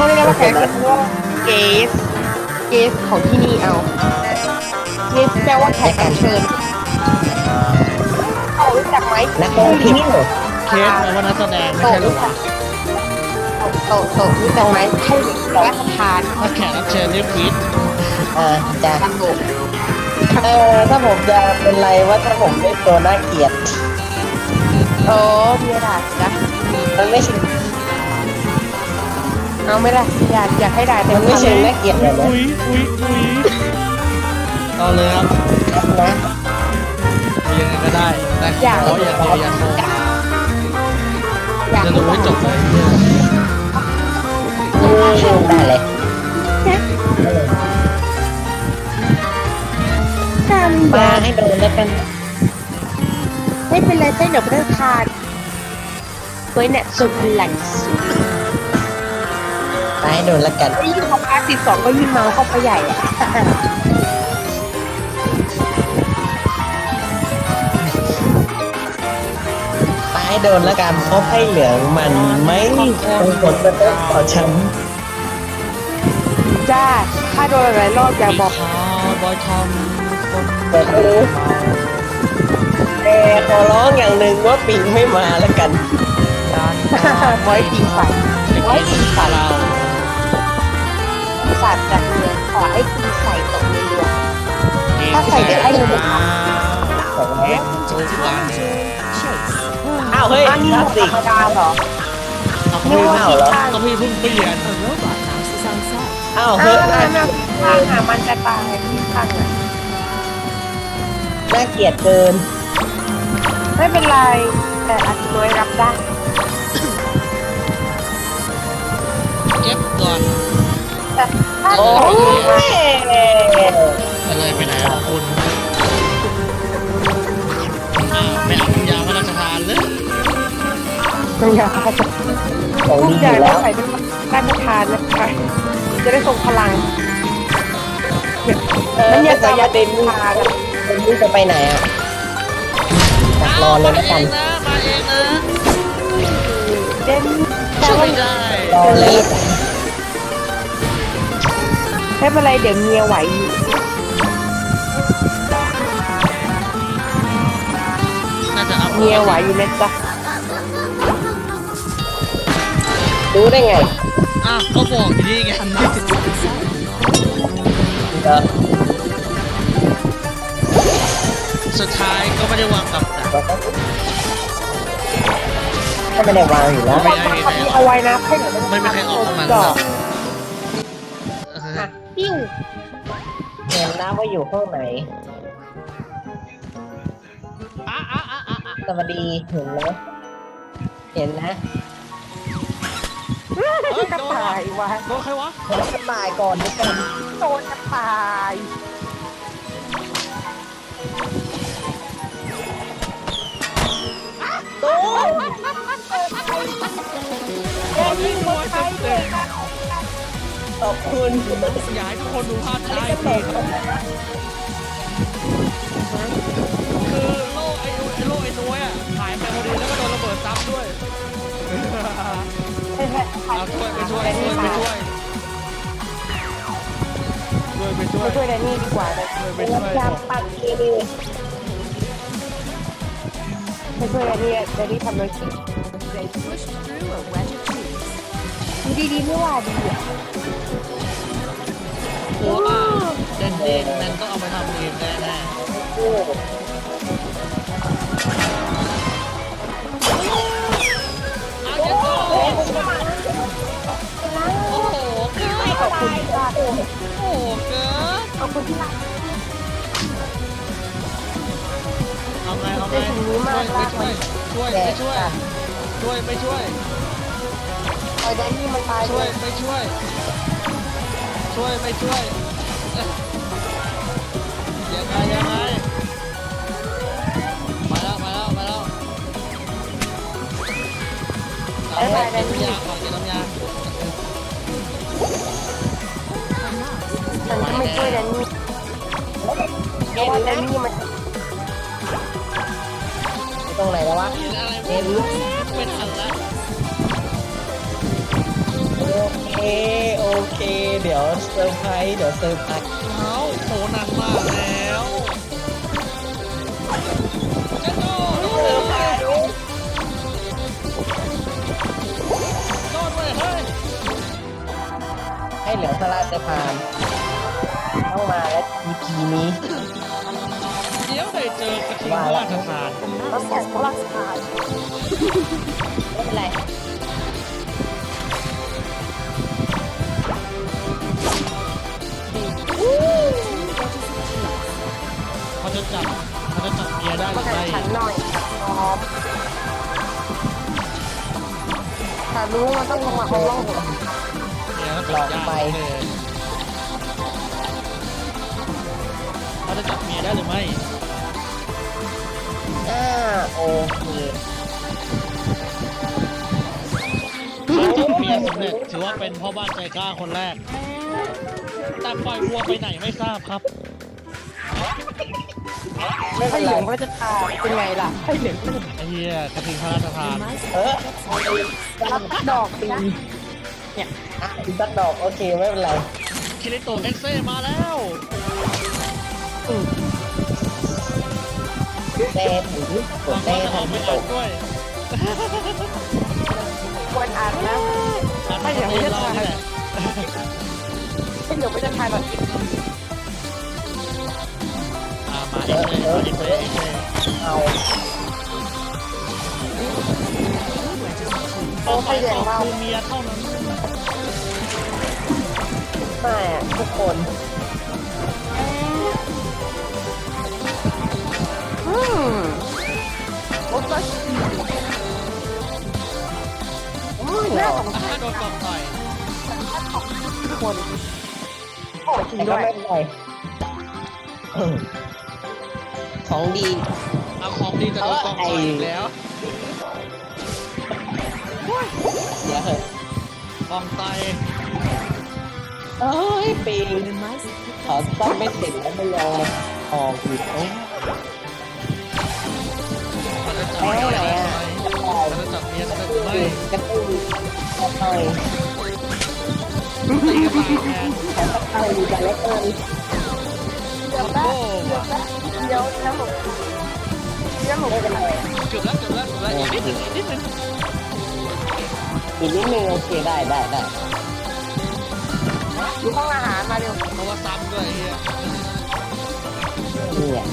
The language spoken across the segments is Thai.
เขาเรียกว่าแขกคือว่าเกสเกสของที่นี่เอาเกสแปลว่าแขกรับเชิญเขารู้จักไหมนักท่องเที่ยวเคสแปลว่านักแสดงไม่โตใช่หรรู้อจักโตโตรู้จักไหมให้รับประทานถ้าแขกรับเชิญเรียกพีทเออจะตังโตเออถ้าผมจะเป็นไรว่าถ้าผมเล่นตัวน่าเกลียดโอ้มีด่าจ้ะมันไม่ใช่ เอาไม่ได้อยากอยากให้ด่าเต็มัมนไม่คำเชิงน่าเกลียดเลยนะอุ้ยอุ้ยอุ้ยเอาเลยครับนะเอายังไงก็ได้ แต่ขออย่างเดียวอย่าโกงอยากจะดูให้จบเลยอืมได้เลยกันมาให้โดนแล้วกัน ไม่เป็นไรใช่เดี๋ยวไม่ได้ทานไว้เนี่ยสุดหลังสุด มาให้โดนแล้วกันยิ่งพอพาร์ทสิบสองก็ยิ่งเมาเข้าไปใหญ่อะมาให้โดนแล้วกันเพราะไพ่เหลืองมันไม่ตรงกฎกระตุ้นต่อฉันจ้า ถ้าโดนอะไรรอบอย่าบอกขาวบอยทอมคนแต่ไม่รู้แต่ขอร้องอย่างหนึ่งว่าปิงไม่มาแล้วกันการไว้ปีใส่ไว้ปีศาจเรา สัตว์จากเมืองขอให้ปีใส่ตกในเรือถ้าใส่ได้ไอ้หนูเอ็กซ์โซฟันอ้าวเฮ้ยอันนี้คลาสธรสิกรมดาเหรอเอาเขาพี่เอาเหรอก็พี่เพิ่งเปลี่ยนอ้าวเอเฮ้ยอน่าน่าทางหามันจะตายที่ข้างอะน่าเกลียดเกิน ไม่เป็นไร แต่อาทิตย์น้อยรับได้เก็บก่อนแต่ถ้า โอ้โอ้ยอะไรไปไหนอะคุณอ้าวไม่เอาน้ำยาพระราชทานเลยไม่อยากของทุดีกออย่างยู่ต้แล้องวใส่เป็นการทานนะคะจะได้ส่งพลังเออมันอยากแต่จะอย่าเด่นทานอะเป็นนี่จะไปไหนอะดักรอเลยแล้วกันนะมาเองนะเด่นช่วยได้รอเลยแล้วกัน ไม่เป็นไรเดี๋ยวเมียไหวอยู่น่าจะอัพเมียไหวอยู่นะจ๊ะรู้ได้ไงอ้าวก็บอกอยู่นี่ไงเออสุดท้ายก็ไม่ได้วางกับดักก็ไม่ได้วางอยู่แล้วไม่ได้มีใครเอาไว้นะให้หนูไม่มีใครออกมาดอกเอออะ ปิ้วเห็นนะว่าอยู่ห้องไหน อะอะอะอะอะสวัสดีเห็นนะเห็นนะเฮ้ยกระโดนต่าว่ะยวะโดนใครวะผมจะตายก่อนด้วยกันโดนกระต่ายโอ้ยโดนไม่โดนเต็มเต็มขอบคุณอยากให้ทุกคนดูภาพช้าก็อีกตทีกคือโล่ไอ้ไอ้โล่ไอ้น้อยอะหายไปพอดีแล้วก็โดนระเบิดซ้ำด้วยเอาช่วยไปช่วยช่วยไปช่วยช่วยไปช่วยมาช่วยแดนนี่ดีกว่าเลยช่วยไปช่วยจับปักเอดีมาช่วยแดนนี่แดนนี่ทำโดยเก่งดูดีๆไม่ว่าดีอะ โอ้อะเด่นเด่นแมนต้องเอาไปทำเองแน่แน่โอ้เอาเจ็ดโอ้โหเกินขอบคุณโอ้โหเกินขอบคุณที่รักเอาไงเอาไงช่วยไปช่วย ช่วยไปช่วยช่วยไปช่วย ไอ้แดนนี่มันตายช่วยไปช่วย ช่วยไปช่วยยังไงยังไงมาแล้วมาแล้วมาแล้วเอาไปกินน้ำยาก่อนกินน้ำยาฉันก็ไม่ช่วยแดนนี่เพราะว่าแดนนี่มันตรงไหนแล้ววะเห็นอะไร เป็นอะไรโอเค เดี๋ยวเซอร์ไพรส์เดี๋ยวเซอร์ไพรส์เอาโหนังมาแล้วเจ็ดโดโดนเลยโดนเลยเฮ้ยให้เหลืองพระราชทานต้องมาแล้ว EP นี้เดี๋ยวได้เจอกระทิงพระราชทาน แล้วแข่งพลังสายไม่เป็นไร จะจับเขาจะจับเมียได้หรือไม่ขันหน่อยครับพร้อมแต่รู้ว่ามันต้องลงมาเอาล่องหัวเมียเขาจับยากเลยเขาจะจับเมียได้หรือไม่อ่าโอเคถ้าจับเมียสำเร็จถือว่าเป็นพ่อบ้านใจกล้าคนแรก แต่ปล่อยวัวไปไหนไม่ทราบครับ ไม่เป็ให้นเหไรลืองก็จะทาเป็นไงล่ะให้เหลืองก็จะไอ้เหี้ยกระทิงพระราชทานเออรับดอกปีอะอีกสักดอกโอเคไม่เป็นไรคิริโตะเอ็กเซ่มาแล้วแต่ถือกบดอกแต่ว่าจะออกทำไม่ไม่ตออกกด้วยควรอ่านนะอันไม่อย่างนี้นี้เรานี่แหละให้เหลืองก็จะทาแบบ อ่ามาเอ็กเซ่มาเอ็กเซ่เอ็กเซ่เอาโอ้ให้เหลืองต่อเราคือเมียเท่านั้นไม่อะทุกคนอืมโอ้ก็อืมน่าสงสารถ้าโดนกองต่อยคนโอ้จริงแต่ก็ด้วย ไม่เป็นไรอืม ของดี เอาของดีแต่โดนกองต่อยอีกแล้วเดี๋ยวเถอะกองต่อยเอ้ยปีนขอซ่อมไม่เสร็จแล้วไม่ยอมออกอีกโอ้ยเขาจะจับเมียได้ไหมเขาจะจับเมียได้หรือไม่กระตุ้นกระตุ้นตีกระต่ายแทนแต่ก็เอาดีกันแล้วเกินเดี๋ยวโอ้แป๊บว่ะเดี๋ยวแล้วผมเดี๋ยวผมไม่เป็นไรเกือบแล้วเกือบแล้วเกือบแล้ว อีกนิดนึงอีกนิดนึงอีกนิดนึงโอเคได้ได้ได้อยู่ห้องอาหารมาเร็วเพราะว่าซ้ำด้วยไอ้เฮียเนี่ย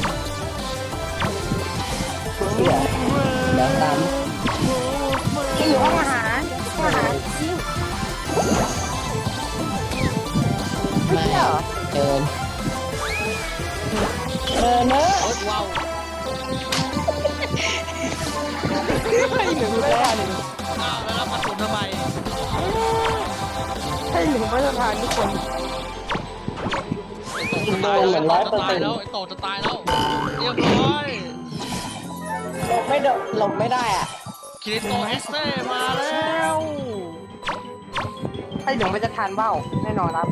เสือเดี๋ยวตามที่อยู่ห้องอาหารห้องอาหารซิ่งมาเดิน เออเนอะโอ๊ยว้าวให้หนึ่งไม่ทันอ้าวแล้วเรามาสุนทำไมให้หนึ่งไม่ทันทุกคนจะตายแล้วจะตายแล้วไอ้โตจะตายแล้วเรียบร้อยหลบไม่โดนหลบไม่ได้อะคิริโตเอสเซ่มาแล้วให้หนึ่งไม่จะทานเบ้าแน่นอนครับ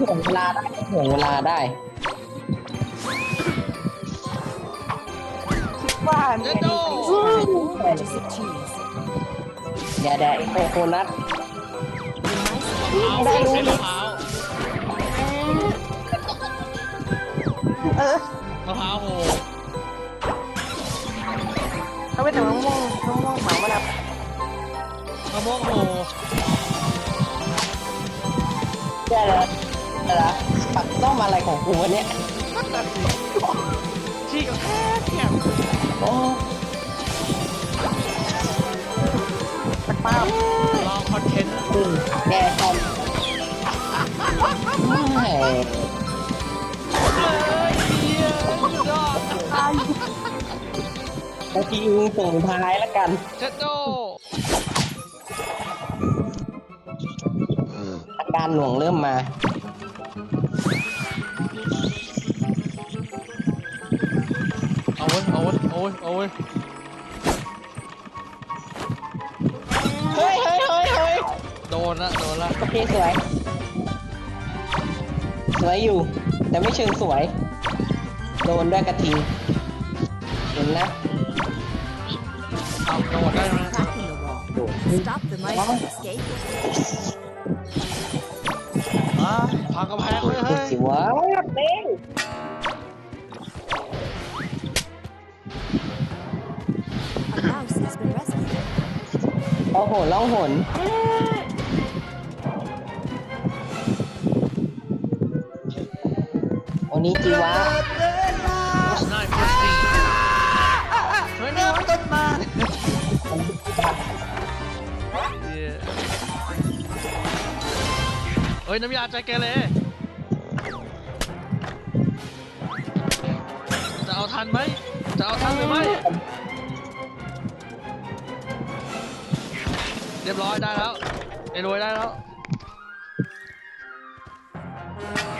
ถ่วงเวลาได้ถ่วงเวลาได้ คิดว่าเจมีโดเดี๋ยวเดี๋ยวไอ้โคโคนัทได้รู้มะพร้าวเออมะพร้าวโหเขาไปแต่มะม่วงมะม่วงเหมามาแล้วมะม่วงโหเดี๋ยวเดี๋ยวเดี๋ยวปักต้องมาอะไรของกูวะเนี่ย ที่กับแค่แค่โอ้สักป้าบรอคอนเทนต์อืมแกทำไม่เอ้ยเฮียยอดบางทีส่งท้ายแล้วกันเจโดอาการหน่วงเริ่มมา ว้ยเอาเว้ยเอาเว้ยเอาเว้ยเฮ้ยเฮ้ยเฮ้ยเฮ้ยโดนละโดนละโอเคสวย สวยอยู่ แต่ไม่เชิงสวย โดนด้วยกระทิงเห็นนะเอาโดนได้ไหม Cracking the wall. Stop the mice from escaping. อ่าพังกำแพงเลยเฮ้ยสิวะเป้ง โอ้โหล่องหนโอนี้จิวะนายพุทธีเฮ้ยนี่มันต้นมาเฮ้ยน้ำยาใจเกเรจะเอาทันไหม จะเอาทันหรือไม่ รียบร้อยได้แล้วไอ้รวยได้แล้ว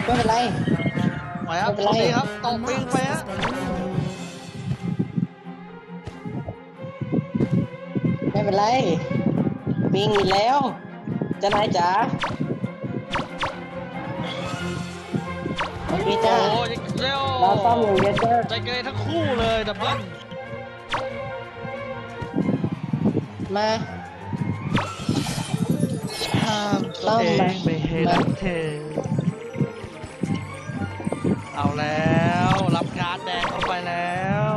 ไม่เป็นไรไปครับไม่โชเป็นไรคดีครับต A กปิง mouse ไป has ฮะ been eliminated. ไม่เป็นไร ปิงอีกแล้วเจะนายจ๋าโอเคโอ้จ้ายเร็วเราซ่อมอยู่เยอะจ้าใจเกเรทั้งคู่เลยดับเบิ้ลมา ห้ามต้ตัอวงเองมาไม่ให้รักเธอเอาแล้ว รับการ์ดแดงเข้าไปแล้ว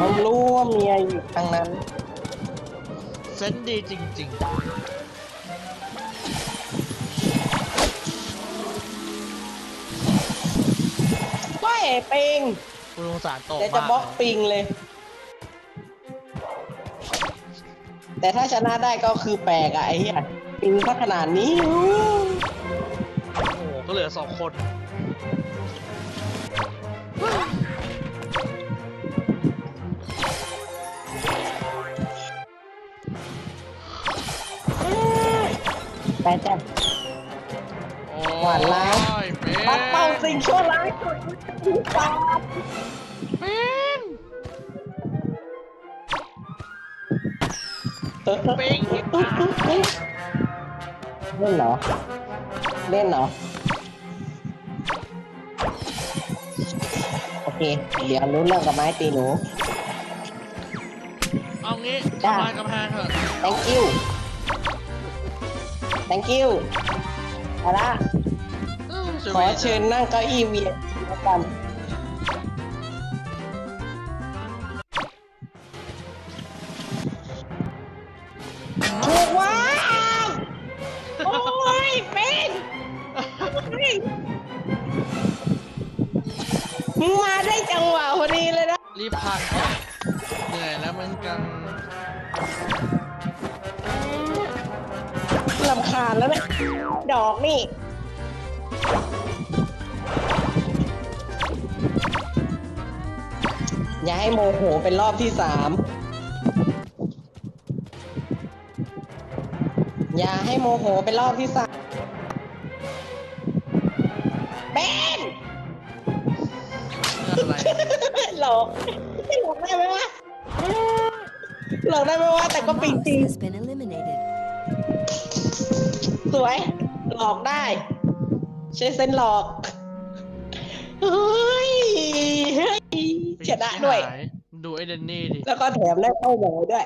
ผมรู้ว่าเมียอยู่ทางนั้น เซนส์ดีจริงก็เอปิงๆ คุณสงสารโตเดี๋ยวจะมากบล็อกปิงเลย แต่ถ้าชนะได้ก็คือแปลกอะไอ้เหี้ยปิงถ้าขนาดนี้โอ้โหก็เหลือสองคน ไปจ้ะโอ้หวานล้ายยเป็นปัดเป่าสิ่งชั่วร้ายกดปาดเป็น เออปิงเล่นเหรอ เล่นเหรอ โอเค เดี๋ยวรู้เรื่องกับไม้ตีหนู เอางี้ทำลายกำแพงเถอะ thank you thank you เอาละขอเชิญนั่งเก้าอี้เวียนด้วกัน มึงมาได้จังหวะพอดีเลยนะรีบพันก่อนเหนื่อยแล้วเหมือนกันลำคาญแล้วเนี่ยดอกนี่อย่าให้โมโหเป็นรอบที่สามอย่าให้โมโหเป็นรอบที่สามเบนเรื่ องอะไรหลอกหลอกได้ไหมวะหลอกได้ไหมวะแต่ A ก็ปิง mouse จริง has been eliminated. สวย หลอกได้ ใช้เส้นหลอกเฮ้ยเฮ้ยชนะด้วยหายดูไอ้เดนนี่ดิ แล้วก็แถมได้เข้าหมอด้วย